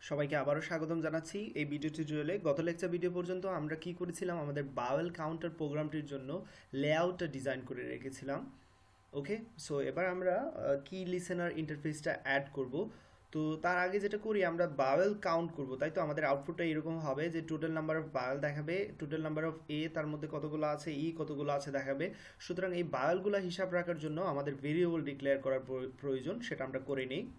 সবাইকে আবারও স্বাগতম জানাচ্ছি এই ভিডিও টিউটোরিয়ালে গত লেকচার ভিডিও পর্যন্ত আমরা কি করেছিলাম? আমাদের বাওয়েল কাউন্টার প্রোগ্রামটির জন্য লেআউটটা ডিজাইন করে রেখেছিলাম। ওকে সো এবার আমরা কি লিসেনার ইন্টারফেসটা অ্যাড করব। তো, তার আগে যেটা করি, আমরা বাওয়েল কাউন্ট করব। তাই তো? আমাদের আউটপুটটা এরকম হবে যে টোটাল নাম্বার অফ বাওয়েল দেখাবে টোটাল নাম্বার অফ এ তার মধ্যে কতগুলো আছে ই কতগুলো আছে দেখাবে। সুতরাং এই বাওয়েলগুলো হিসাব রাখার জন্য আমাদের ভেরিয়েবল ডিক্লেয়ার করার প্রয়- প্রয়োজন, সেটা আমরা করে নিই।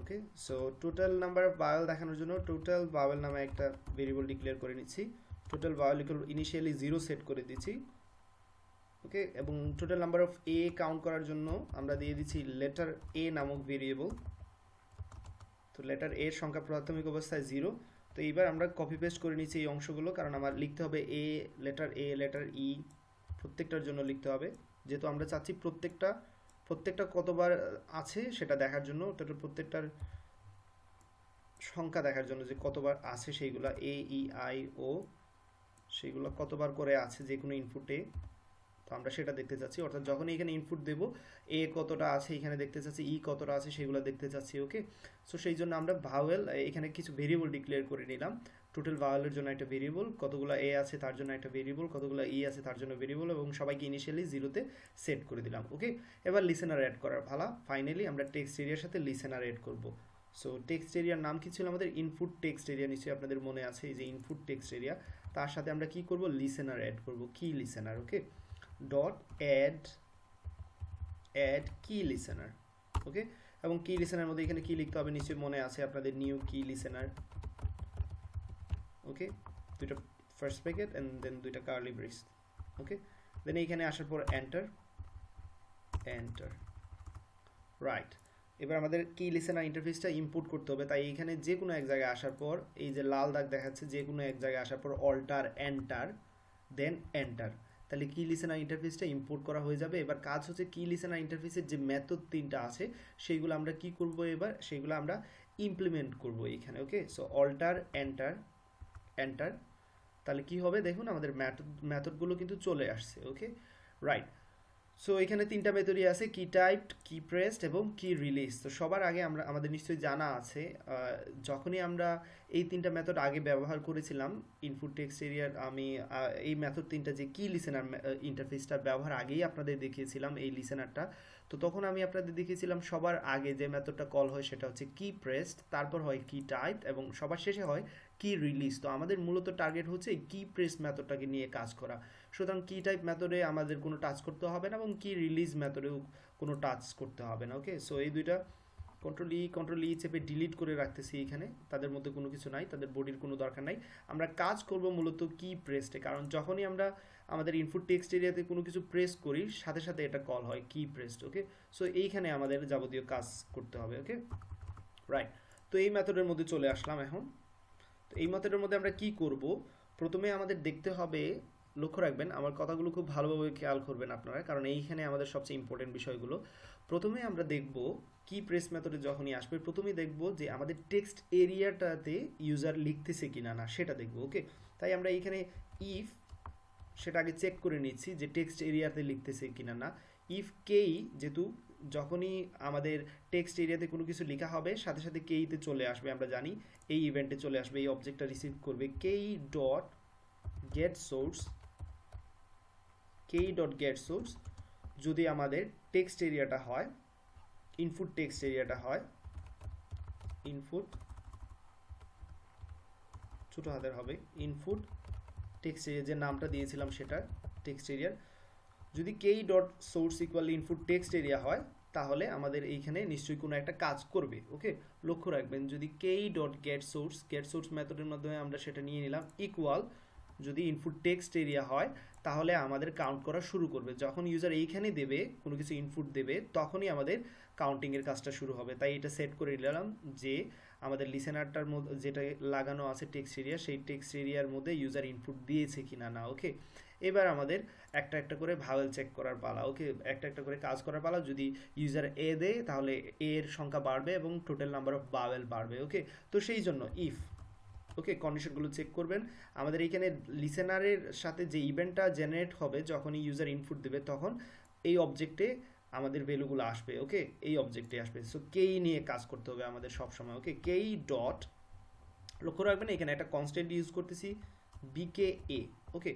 Okay so total number of vowel দেখানোর জন্য টোটাল বাওয়েল নামে একটা ভেরিয়েবল ডিক্লেয়ার করে নিচ্ছি। Total vowel equal initially zero set করে দিচ্ছি। ওকে এবং total number of a count করার জন্য আমরা দিয়ে দিচ্ছি লেটার এ নামক ভেরিয়েবল তো লেটার এর সংখ্যা প্রাথমিক অবস্থায় জিরো তো এইবার আমরা কপি পেস্ট করে নিচ্ছি এই অংশগুলো, কারণ আমার লিখতে হবে এ লেটার এ লেটার ই প্রত্যেকটার জন্য লিখতে হবে। যেহেতু আমরা চাচ্ছি প্রত্যেকটা প্রত্যেকটা কতবার আছে সেটা দেখার জন্য টোটাল প্রত্যেকটার সংখ্যা দেখার জন্য যে কতবার আছে সেইগুলা এ ই আই ও সেগুলো কতবার করে আছে যে কোনো ইনপুটে তো আমরা সেটা দেখতে চাচ্ছি। অর্থাৎ যখনই এখানে ইনপুট দেব এ কতটা আছে, এখানে দেখতে চাচ্ছি ই কতটা আছে, সেগুলো দেখতে চাচ্ছি ওকে সো সেই জন্য আমরা ভাওয়েল এখানে কিছু ভেরিয়েবল ডিক্লেয়ার করে নিলাম। টোটাল ভাওয়েলের জন্য একটা ভেরিয়েবল কতগুলো এ আছে তার জন্য একটা ভেরিয়েবল কতগুলো ই আছে তার জন্য ভেরিয়েবল এবং সবাইকে ইনিশিয়ালি জিরোতে সেট করে দিলাম ওকে এবার লিসেনার অ্যাড করার ভালা ফাইনালি আমরা টেক্সট এরিয়ার সাথে লিসেনার অ্যাড করব। সো টেক্সট এরিয়ার নাম কি ছিল আমাদের? ইনপুট টেক্সট এরিয়া নিশ্চয়ই আপনাদের মনে আছে, এই যে ইনপুট টেক্সট এরিয়া তার সাথে আমরা কি করব? লিসেনার অ্যাড করব key listener okay dot add add key listener okay এবং কি লিসেনার মধ্যে এখানে কি লিখতে হবে? নিশ্চয়ই মনে আছে আপনাদের নিউ কি লিসেনার ওকে দুইটা ফার্স্ট প্যাকেট অ্যান্ড দেন দুইটা কার্লি ব্রেস ওকে দেন এইখানে আসার পর এন্টার এন্টার রাইট এবার আমাদের কি লিসেনার ইন্টারফেসটা ইম্পোর্ট করতে হবে। তাই এইখানে যে কোনো এক জায়গায় আসার পর এই যে লাল দাগ দেখাচ্ছে যে কোনো এক জায়গায় আসার পর অল্টার এন্টার দেন এন্টার তাহলে কি লিসেনার ইন্টারফেসটা ইম্পোর্ট করা হয়ে যাবে। এবার কাজ হচ্ছে কি লিসেনার ইন্টারফেসের যে মেথড তিনটা আছে, সেইগুলো আমরা কি করব এবার? সেইগুলো আমরা ইমপ্লিমেন্ট করব এখানে okay so alt enter enter তাহলে কি হবে? দেখুন আমাদের ম্যাথড ম্যাথডগুলো কিন্তু চলে আসছে ওকে রাইট সো এখানে তিনটা মেথডই আছে কি টাইপ কি প্রেসড এবং কি রিলিজ তো সবার আগে আমরা, আমাদের নিশ্চয়ই জানা আছে যখনই আমরা এই তিনটা মেথড আগে ব্যবহার করেছিলাম ইনপুট টেক্সট এরিয়ার আমি এই মেথড তিনটা যে কি লিসেনার ইন্টারফেসটা ব্যবহার আগেই আপনাদের দেখিয়েছিলাম, এই লিসেনারটা তো তখন আমি আপনাদের দেখিয়েছিলাম, সবার আগে যে মেথডটা কল হয় সেটা হচ্ছে কি প্রেসড তারপর হয় কি টাইপ এবং সবার শেষে হয় কি রিলিজ তো আমাদের মূলত টার্গেট হচ্ছে কি প্রেস মেথডটাকে নিয়ে কাজ করা। সুতরাং কি টাইপ মেথডে আমাদের কোনো টাচ করতে হবে না এবং কি রিলিজ মেথডেও কোনো টাচ করতে হবে না ওকে সো এই দুইটা কন্ট্রোল ই কন্ট্রোল ই চেপে ডিলিট করে রাখতেছি এখানে। তাদের মধ্যে কোনো কিছু নাই, তাদের বডির কোনো দরকার নাই। আমরা কাজ করব মূলত কি প্রেসটে কারণ যখনই আমরা আমাদের ইনপুট টেক্সট এরিয়াতে কোনো কিছু প্রেস করি, সাথে সাথে এটা কল হয় কি প্রেসড ওকে সো এইখানে আমাদের যাবতীয় কাজ করতে হবে ওকে রাইট তো এই মেথডের মধ্যে চলে আসলাম এখন। তো এই মেথডের মধ্যে আমরা কি করব? প্রথমে আমাদের দেখতে হবে লক্ষ্য রাখবেন, আমার কথাগুলো খুব ভালোভাবে খেয়াল করবেন আপনারা, কারণ এইখানে আমাদের সবচেয়ে ইম্পর্টেন্ট বিষয়গুলো। প্রথমে আমরা দেখব কি প্রেস মেথডে যখনই আসবে, প্রথমেই দেখব যে আমাদের টেক্সট এরিয়াটাতে ইউজার লিখতেছে কিনা না, সেটা দেখব ওকে তাই আমরা এইখানে ইফ সেটা আগে চেক করে নিচ্ছি যে টেক্সট এরিয়াতে লিখতেছে কিনা না। ইফ কেই যেহেতু যখনই আমাদের টেক্সট এরিয়াতে কোনো কিছু লেখা হবে, সাথে সাথে কেইতে চলে আসবে, আমরা জানি এই ইভেন্টে চলে আসবে, এই অবজেক্টটা রিসিভ করবে K E dot get source K E dot get source যদি আমাদের টেক্সট এরিয়াটা হয় ইনপুট টেক্সট এরিয়াটা হয় ইনপুট ছোট হাতের হবে ইনপুট টেক্সট এরিয়া যে নামটা দিয়েছিলাম সেটা টেক্সট এরিয়ার যদি K E dot source equal input text area হয়, তাহলে আমাদের এইখানে নিশ্চয়ই কোনো একটা কাজ করবে ওকে লক্ষ্য রাখবেন, যদি K E dot get source get source মেথডের মাধ্যমে আমরা সেটা নিয়ে নিলাম ইকুয়াল যদি ইনপুট টেক্সট এরিয়া হয়, তাহলে আমাদের কাউন্ট করা শুরু করবে। যখন ইউজার এইখানে দেবে, কোনো কিছু ইনপুট দেবে, তখনই আমাদের কাউন্টিংয়ের কাজটা শুরু হবে। তাই এটা সেট করে নিলাম যে আমাদের লিসেনারটার মধ্যে, যেটা লাগানো আছে টেক্সট এরিয়া সেই টেক্সট এরিয়ার মধ্যে ইউজার ইনপুট দিয়েছে কি না না ওকে এবার আমাদের একটা একটা করে ভাওয়েল চেক করার পালা ওকে একটা একটা করে কাজ করার পালা। যদি ইউজার এ দেয়, তাহলে এর সংখ্যা বাড়বে এবং টোটাল নাম্বার অফ বাওয়েল বাড়বে ওকে তো সেই জন্য ইফ ওকে কন্ডিশনগুলো চেক করবেন। আমাদের এইখানে লিসেনারের সাথে যে ইভেন্টটা জেনারেট হবে, যখনই ইউজার ইনপুট দেবে, তখন এই অবজেক্টে আমাদের ভ্যালুগুলো আসবে ওকে এই অবজেক্টে আসবে। সো কেই নিয়ে কাজ করতে হবে আমাদের সব সময় ওকে কেই ডট লক্ষ্য রাখবেন, এখানে একটা কনস্ট্যান্ট ইউজ করতেছি VK A okay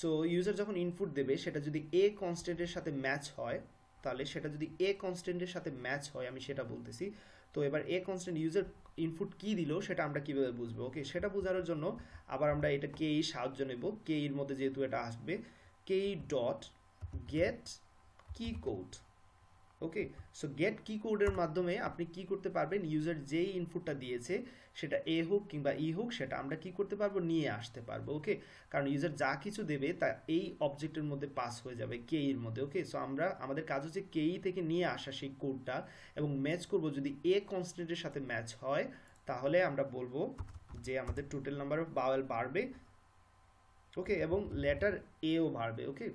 so user যখন ইনপুট দেবে, সেটা যদি এ কনস্ট্যান্টের সাথে ম্যাচ হয়, তাহলে সেটা যদি এ কনস্ট্যান্টের সাথে ম্যাচ হয়, আমি সেটা বলতেছি। তো এবার এ কনস্ট্যান্ট ইউজার ইনপুট কি দিল, সেটা আমরা কীভাবে বুঝব? ওকে সেটা বোঝানোর জন্য আবার আমরা এটা কে সাহায্য নেব। কে এর মধ্যে যেহেতু এটা আসবে K dot get key code okay so get key কোডের মাধ্যমে আপনি কি করতে পারবেন? ইউজার যেই ইনপুটটা দিয়েছে, সেটা এ হোক কিংবা ই হোক, সেটা আমরা কি করতে পারব? নিয়ে আসতে পারব ওকে কারণ ইউজার যা কিছু দেবে, তা এই অবজেক্টের মধ্যে পাস হয়ে যাবে কে এর মধ্যে ওকে সো আমরা, আমাদের কাজ হচ্ছে কে থেকে নিয়ে আসা সেই কোডটা এবং ম্যাচ করব। যদি এ কনস্ট্যান্টের সাথে ম্যাচ হয়, তাহলে আমরা বলব যে আমাদের টোটাল নাম্বার অফ বাওয়েল বাড়বে ওকে এবং লেটার এও বাড়বে ওকে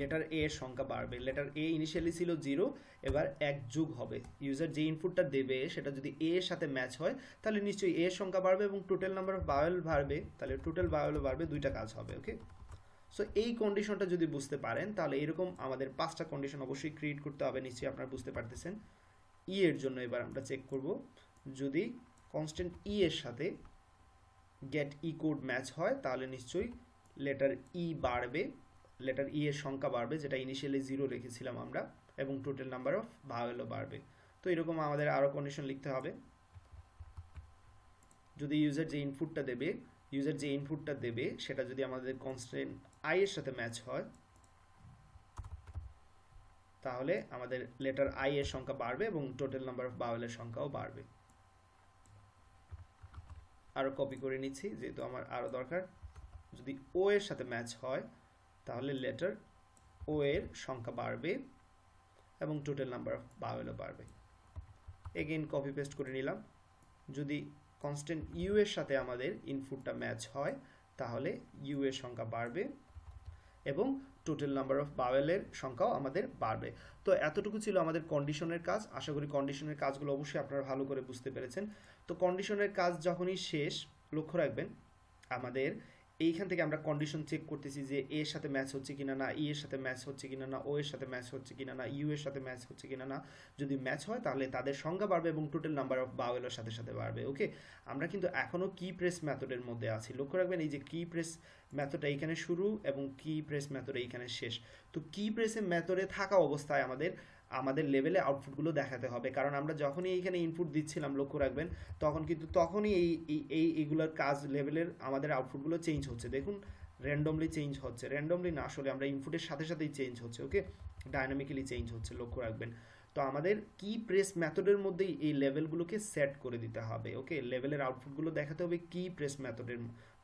লেটার এ এর সংখ্যা বাড়বে। লেটার এ ইনিশিয়ালি ছিল জিরো এবার এক যুগ হবে। ইউজার যে ইনপুটটা দেবে, সেটা যদি এ এর সাথে ম্যাচ হয়, তাহলে নিশ্চয়ই এ এর সংখ্যা বাড়বে এবং টোটাল নাম্বার অফ বাওয়েল বাড়বে। তাহলে টোটাল বাওয়েলও বাড়বে, দুইটা কাজ হবে ওকে সো এই কন্ডিশনটা যদি বুঝতে পারেন, তাহলে এরকম আমাদের পাঁচটা কন্ডিশন অবশ্যই ক্রিয়েট করতে হবে, নিশ্চয়ই আপনারা বুঝতে পারতেছেন। ই এর জন্য এবার আমরা চেক করব। যদি কনস্ট্যান্ট ই এর সাথে গেট ই কোড ম্যাচ হয়, তাহলে নিশ্চয়ই লেটার ই বাড়বে। লেটার ই এর সংখ্যা বাড়বে, যেটা ইনিশিয়ালি জিরো রেখেছিলাম আমরা, এবং টোটাল নাম্বার অফ ভাওয়েলও বাড়বে। তো এরকম আমাদের আরও কন্ডিশন লিখতে হবে। যদি ইউজার যে ইনপুটটা দেবে ইউজার যে ইনপুটটা দেবে, সেটা যদি আমাদের কনস্ট্যান্ট আই এর সাথে ম্যাচ হয়, তাহলে আমাদের লেটার আই এর সংখ্যা বাড়বে এবং টোটাল নাম্বার অফ বাওয়েলের সংখ্যাও বাড়বে। আরও কপি করে নিচ্ছি, যেহেতু আমার আরও দরকার। যদি ও এর সাথে ম্যাচ হয় তাহলে লেটার ও এর সংখ্যা বাড়বে এবং টোটাল নাম্বার অফ বাওয়েলও বাড়বে। এগেইন কপি পেস্ট করে নিলাম। যদি কনস্ট্যান্ট ইউ এর সাথে আমাদের ইনপুটটা ম্যাচ হয়, তাহলে ইউ এর সংখ্যা বাড়বে এবং টোটাল নাম্বার অফ বাওয়েলের সংখ্যাও আমাদের বাড়বে। তো এতটুকু ছিল আমাদের কন্ডিশনের কাজ। আশা করি কন্ডিশনের কাজগুলো অবশ্যই আপনারা ভালো করে বুঝতে পেরেছেন। তো কন্ডিশনের কাজ যখনই শেষ, লক্ষ্য রাখবেন, আমাদের এইখান থেকে আমরা কন্ডিশন চেক করতেছি যে এর সাথে ম্যাচ হচ্ছে কিনা না ই এর সাথে ম্যাচ হচ্ছে কিনা না ও এর সাথে ম্যাচ হচ্ছে কিনা না ইউ এর সাথে ম্যাচ হচ্ছে কিনা না। যদি ম্যাচ হয়, তাহলে তাদের সংখ্যা বাড়বে এবং টোটাল নাম্বার অফ বাওয়েলের সাথে সাথে বাড়বে ওকে আমরা কিন্তু এখনও কি প্রেস মেথডের মধ্যে আছি। লক্ষ্য রাখবেন, এই যে কি প্রেস মেথড এইখানে শুরু এবং কি প্রেস মেথড এইখানে শেষ। তো কি প্রেসের মেথডে থাকা অবস্থায় আমাদের আমাদের লেভেলে আউটপুটগুলো দেখাতে হবে। কারণ আমরা যখনই এইখানে ইনপুট দিচ্ছিলাম, লক্ষ্য রাখবেন, তখন কিন্তু তখনই এই এই এইগুলোর কাজ লেভেলের আমাদের আউটপুটগুলো চেঞ্জ হচ্ছে। দেখুন র্যান্ডমলি চেঞ্জ হচ্ছে। র্যান্ডমলি না আসলে আমরা ইনপুটের সাথে সাথেই চেঞ্জ হচ্ছে ওকে ডাইনামিক্যালি চেঞ্জ হচ্ছে, লক্ষ্য রাখবেন। তো আমাদের কি প্রেস মেথডের মধ্যেই এই লেভেলগুলোকে সেট করে দিতে হবে ওকে লেভেলের আউটপুটগুলো দেখাতে হবে কি প্রেস মেথডের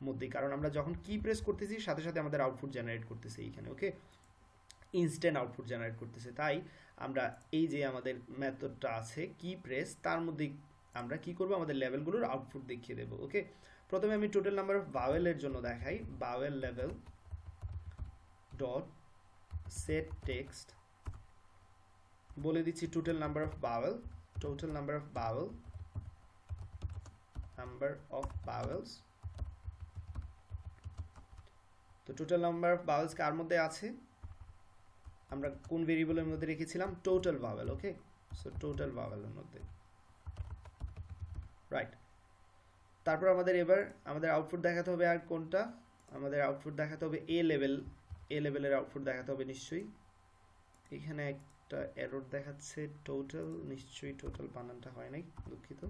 মধ্যেই। কারণ আমরা যখন কি প্রেস করতেছি, সাথে সাথে আমাদের আউটপুট জেনারেট করতেছে এইখানে ওকে ইনস্ট্যান্ট আউটপুট জেনারেট করতেছে। তাই আমরা এই যে আমাদের মেথডটা আছে কি প্রেস তার মধ্যে আমরা কি করব? আমাদের লেভেলগুলোর আউটপুট দেখিয়ে দেবো ওকে প্রথমে আমি টোটাল নাম্বার অফ বাওয়েলের জন্য দেখাই। বাওয়েল লেভেল ডট সেট টেক্সট বলে দিচ্ছি total number of vowel total number of vowel number of vowels তো টোটাল নাম্বার অফ বাওয়েলস কার মধ্যে আছে? আমরা কোন ভেরিয়েবলের মধ্যে রেখেছিলাম? Total vowel okay so total ভাওয়েলের মধ্যে। রাইট তারপর আমাদের এবার, আমাদের আউটপুট দেখাতে হবে আর কোনটা? আমাদের আউটপুট দেখাতে হবে এ লেভেল এ লেভেলের আউটপুট দেখাতে হবে নিশ্চয়ই। এখানে একটা এরর দেখাচ্ছে টোটাল নিশ্চয়ই টোটাল বানানটা হয় নাই, দুঃখিত।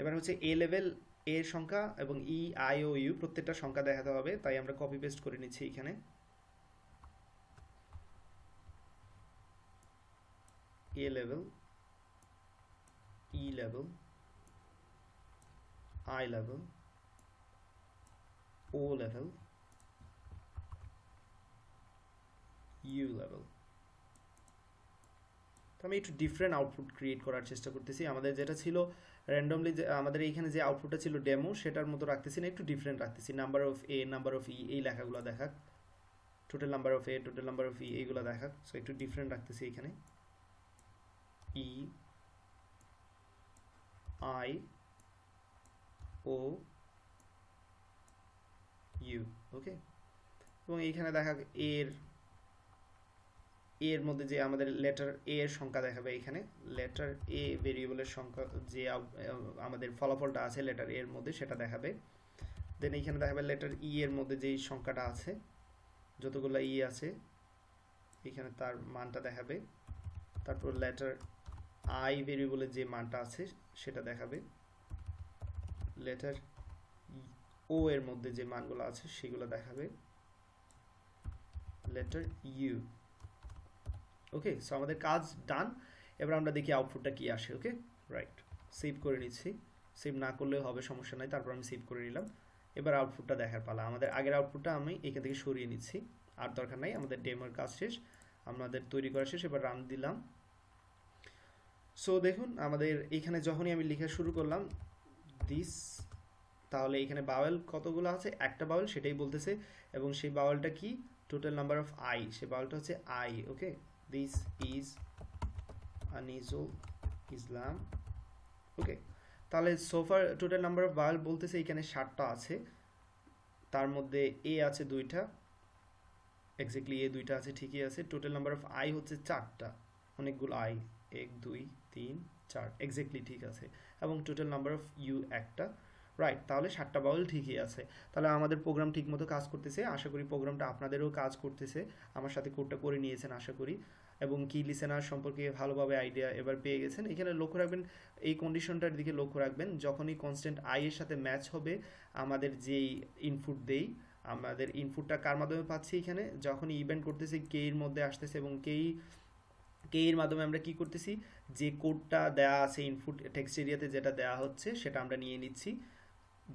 এবার হচ্ছে এ লেভেল এর সংখ্যা এবং ই আই ও ইউ প্রত্যেকটা সংখ্যা দেখাতে হবে। তাই আমরা কপি পেস্ট করে নিচ্ছি এখানে। A level, E level, I level, O level, U level. তো আমি একটু ডিফারেন্ট আউটপুট ক্রিয়েট করার চেষ্টা করতেছি। আমাদের যেটা ছিল র্যান্ডমলি আমাদের এইখানে যে আউটপুটটা ছিল ডেমো সেটার মতো রাখতেছি না একটু ডিফারেন্ট রাখতেছি। Number of A number of E এই লেখাগুলো দেখাক। Total number of A total number of E এইগুলো দেখাক। সো একটু ডিফারেন্ট রাখতেছি এখানে। E I O U ওকে এবং এইখানে দেখা এর এর মধ্যে যে আমাদের লেটার এ এর সংখ্যা দেখাবে এখানে লেটার এ ভেরিয়েবলের সংখ্যা যে আমাদের ফলাফলটা আছে লেটার এর মধ্যে সেটা দেখাবে। দেন এইখানে দেখাবে লেটার ই এর মধ্যে যেই সংখ্যাটা আছে, যতগুলো ই আছে এখানে তার মানটা দেখাবে। তারপর লেটার আই ভেরিয়েবলের যে মানটা আছে সেটা দেখাবে। লেটার ও এর মধ্যে যে মানগুলো আছে সেগুলো দেখাবে। লেটার ইউ ওকে সো আমাদের কাজ ডান এবার আমরা দেখি আউটপুটটা কি আসে ওকে রাইট সেভ করে নিচ্ছি। সেভ না করলেও হবে, সমস্যা নাই, তারপর আমি সেভ করে নিলাম। এবার আউটপুটটা দেখার পালা। আমাদের আগের আউটপুটটা আমি এখান থেকে সরিয়ে নিচ্ছি। আর দরকার নাই, আমাদের ডেমোর কাজ শেষ। আমাদের তৈরি করা শেষ, এবার রান দিলাম। সো দেখুন, আমাদের এখানে যখনই আমি লেখা শুরু করলাম দিস তাহলে এখানে বাওয়েল কতগুলো আছে? একটা বাওয়েল সেটাই বলতেছে, এবং সেই বাওয়েলটা কি? টোটাল নাম্বার অফ আই সেই বাওয়েলটা হচ্ছে I okay this is Anisul Islam okay তাহলে so far total number of bowel বলতেছে এখানে ষাটটা আছে, তার মধ্যে এ আছে দুইটা এক্স্যাক্টলি এ দুইটা আছে, ঠিকই আছে। টোটাল নাম্বার অফ আই হচ্ছে চারটা। অনেকগুলো আই এক, দুই, তিন, চার। এক্স্যাক্টলি ঠিক আছে। এবং টোটাল নাম্বার অফ ইউ একটা। রাইট তাহলে সাতটা বাউল ঠিকই আছে। তাহলে আমাদের প্রোগ্রাম ঠিকমতো কাজ করতেছে। আশা করি প্রোগ্রামটা আপনাদেরও কাজ করতেছে। আমার সাথে কোডটা করে নিয়েছেন, আশা করি। এবং কি লিসেনার সম্পর্কে ভালোভাবে আইডিয়া এবার পেয়ে গেছেন। এখানে লক্ষ্য রাখবেন, এই কন্ডিশনটার দিকে লক্ষ্য রাখবেন। যখনই কনস্ট্যান্ট আই এর সাথে ম্যাচ হবে, আমাদের যেই ইনপুট দেই আমাদের ইনপুটটা কার মাধ্যমে পাচ্ছি এখানে? যখন ইভেন্ট করতেছি কে এর মধ্যে আসতেছে এবং কেই কে এর মাধ্যমে আমরা কি করতেছি? যে কোডটা দেয়া আছে ইনপুট টেক্সট এরিয়াতে যেটা দেয়া হচ্ছে, সেটা আমরা নিয়ে নিচ্ছি।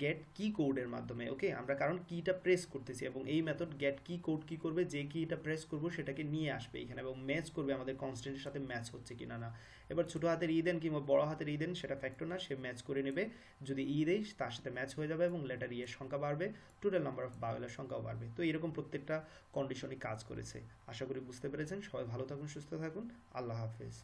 গেট কি কোডের মাধ্যমে ওকে আমরা কারণ কিটা প্রেস করতেছি এবং এই মেথড গেট কি কোড কি করবে, যে কিটা প্রেস করব সেটাকে নিয়ে আসবে এখানে এবং ম্যাচ করবে আমাদের কনস্ট্যান্টের সাথে ম্যাচ হচ্ছে কিনা না। এবার ছোটো হাতের ই দেন কিংবা বড় হাতের ই দেন, সেটা ফ্যাক্টর না, সে ম্যাচ করে নেবে। যদি ই দেই, তার সাথে ম্যাচ হয়ে যাবে এবং লেটার ইয়ের সংখ্যা বাড়বে টোটাল নাম্বার অফ বাউলের সংখ্যাও বাড়বে। তো এরকম প্রত্যেকটা কন্ডিশনই কাজ করেছে। আশা করি বুঝতে পেরেছেন। সবাই ভালো থাকুন, সুস্থ থাকুন। আল্লাহ হাফেজ।